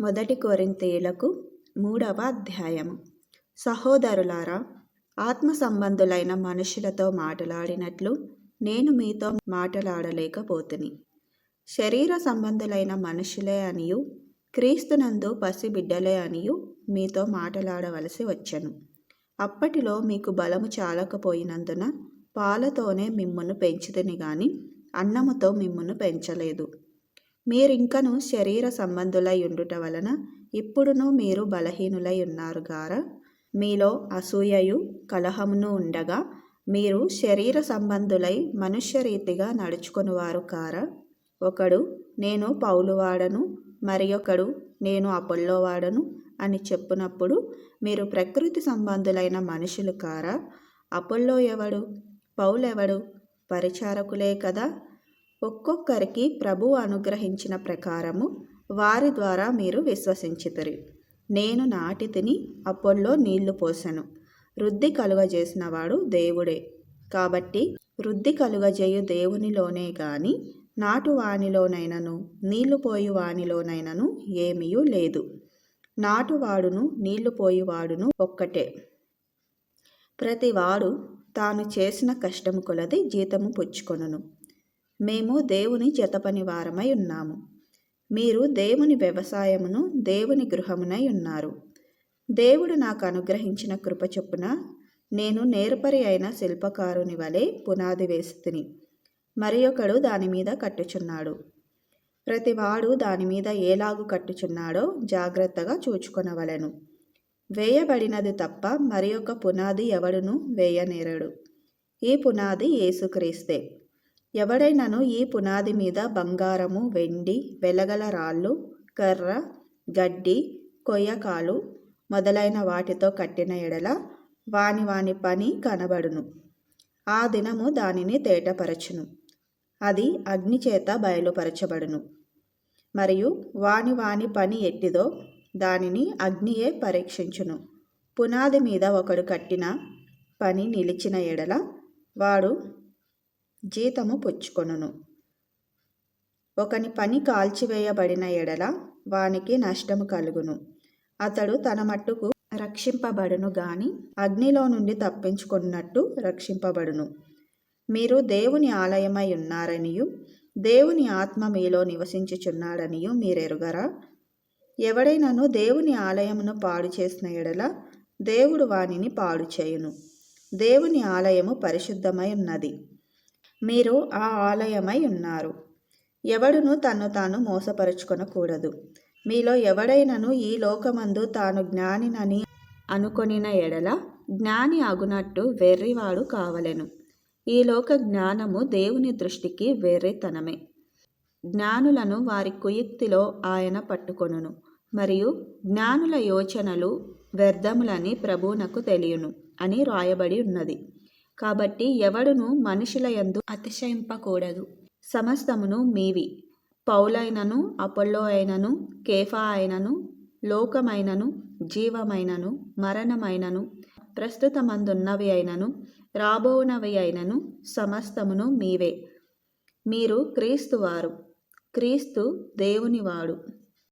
మొదటి కొరింథీయులకు మూడవ అధ్యాయము. సహోదరులారా ఆత్మ సంబంధులైన మనుషులతో మాట్లాడినట్లు నేను మీతో మాట్లాడలేకపోతుని. శరీర సంబంధులైన మనుషులే అనియు క్రీస్తునందు పసిబిడ్డలే అనియు మీతో మాట్లాడవలసి వచ్చను. అప్పటిలో మీకు బలము చాలకపోయినందున పాలతోనే మిమ్మును పెంచుతుని గాని అన్నముతో మిమ్మును పెంచలేదు. మీరింకను శరీర సంబంధులై ఉండుట వలన ఇప్పుడును మీరు బలహీనులై ఉన్నారు గార. మీలో అసూయయు కలహమును ఉండగా మీరు శరీర సంబంధులై మనుష్యరీతిగా నడుచుకునివారు కార. ఒకడు నేను పౌలువాడను మరి ఒకడు నేను అపొల్లోవాడను అని చెప్పునప్పుడు మీరు ప్రకృతి సంబంధులైన మనుషులు కారా. అపొల్లో ఎవడు? పౌలెవడు? పరిచారకులే కదా. ఒక్కొక్కరికి ప్రభువు అనుగ్రహించిన ప్రకారము వారి ద్వారా మీరు విశ్వసించితరు. నేను నాటి తిని అప్పల్లో నీళ్ళు పోసెను. వృద్ధి కలుగజేసినవాడు దేవుడే. కాబట్టి వృద్ధి కలుగజేయు దేవునిలోనే గాని నాటు వానిలోనైనను నీళ్ళు పోయి వానిలోనైనను ఏమీయూ లేదు. నాటువాడును నీళ్ళు పోయివాడును ఒక్కటే. ప్రతివాడు తాను చేసిన కష్టము కొలది జీతము పుచ్చుకొనును. మేము దేవుని జతపని వారమై ఉన్నాము. మీరు దేవుని వ్యవసాయమును దేవుని గృహమునై ఉన్నారు. దేవుడు నాకు అనుగ్రహించిన కృప చొప్పున నేను నేర్పరి అయిన శిల్పకారుని వలె పునాది వేస్తుని మరి ఒకడు దాని మీద కట్టుచున్నాడు. ప్రతివాడు దాని మీద ఏలాగు కట్టుచున్నాడో జాగ్రత్తగా చూచుకొనవలెను. వేయబడినది తప్ప మరి ఒక పునాది ఎవడును వేయనేరడు. ఈ పునాది యేసుక్రీస్తే. ఎవడైనను ఈ పునాది మీద బంగారము వెండి వెలగల రాళ్ళు కర్ర గడ్డి కొయ్యకాలు మొదలైన వాటితో కట్టిన ఎడల వాని వాని పని కనబడును. ఆ దినము దానిని తేటపరచును. అది అగ్నిచేత బయలుపరచబడును. మరియు వాని వాని పని ఎట్టిదో దానిని అగ్నియే పరీక్షించును. పునాది మీద ఒకడు కట్టిన పని నిలిచిన ఎడల వాడు జీతము పుచ్చుకొనును. ఒకని పని కాల్చివేయబడిన ఎడల వానికి నష్టము కలుగును. అతడు తన మట్టుకు రక్షింపబడును గాని అగ్నిలో నుండి తప్పించుకున్నట్టు రక్షింపబడును. మీరు దేవుని ఆలయమై ఉన్నారనియు దేవుని ఆత్మ మీలో నివసించుచున్నాడనియు మీరెరుగరా? ఎవడైనను దేవుని ఆలయమును పాడు చేసిన ఎడల దేవుడు వానిని పాడు చేయును. దేవుని ఆలయము పరిశుద్ధమై ఉన్నది. మీరు ఆ ఆలయమై ఉన్నారు. ఎవడును తన్ను తాను మోసపరుచుకొనకూడదు. మీలో ఎవడైనను ఈ లోకమందు తాను జ్ఞానినని అనుకొనిన ఎడల జ్ఞాని అగునట్టు వెర్రివాడు కావలెను. ఈ లోక జ్ఞానము దేవుని దృష్టికి వెర్రితనమే. జ్ఞానులను వారి కుయుక్తిలో ఆయన పట్టుకొనును మరియు జ్ఞానుల యోచనలు వ్యర్థములని ప్రభువునకు తెలియను అని రాయబడి ఉన్నది. కాబట్టి ఎవడును మనుషుల యందు అతిశయింపకూడదు. సమస్తమును మీవి. పౌలైనను అపొల్లో అయినను కేఫా అయినను లోకమైనను జీవమైనను మరణమైనను ప్రస్తుతమందున్నవి అయినను రాబోనవి అయినను సమస్తమును మీవే. మీరు క్రీస్తువారు. క్రీస్తు దేవునివాడు.